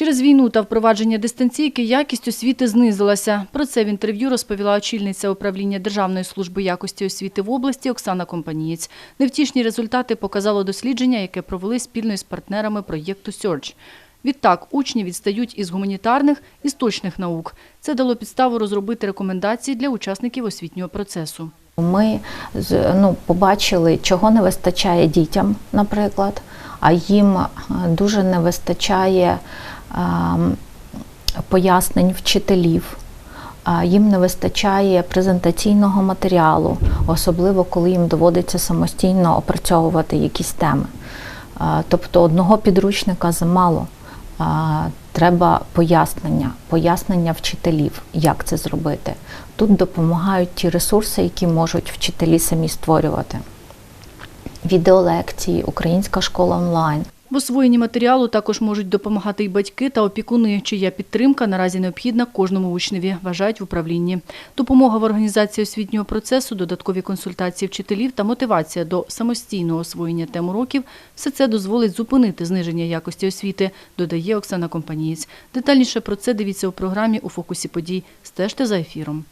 Через війну та впровадження дистанційки якість освіти знизилася. Про це в інтерв'ю розповіла очільниця управління Державної служби якості освіти в області Оксана Компанієць. Невтішні результати показало дослідження, яке провели спільно із партнерами проєкту Search. Відтак, учні відстають із гуманітарних і точних наук. Це дало підставу розробити рекомендації для учасників освітнього процесу. Ми ну, побачили, чого не вистачає дітям, наприклад, а їм е, дуже не вистачає ем, пояснень вчителів. Їм не вистачає презентаційного матеріалу, особливо коли їм доводиться самостійно опрацьовувати якісь теми. Тобто одного підручника замало. Треба пояснення, пояснення вчителів, як це зробити. Тут допомагають ті ресурси, які можуть вчителі самі створювати. Відеолекції, українська школа онлайн. В освоєнні матеріалу також можуть допомагати й батьки та опікуни, чия підтримка наразі необхідна кожному учневі, вважають в управлінні. Допомога в організації освітнього процесу, додаткові консультації вчителів та мотивація до самостійного освоєння тем уроків – все це дозволить зупинити зниження якості освіти, додає Оксана Компанієць. Детальніше про це дивіться у програмі «У фокусі подій». Стежте за ефіром.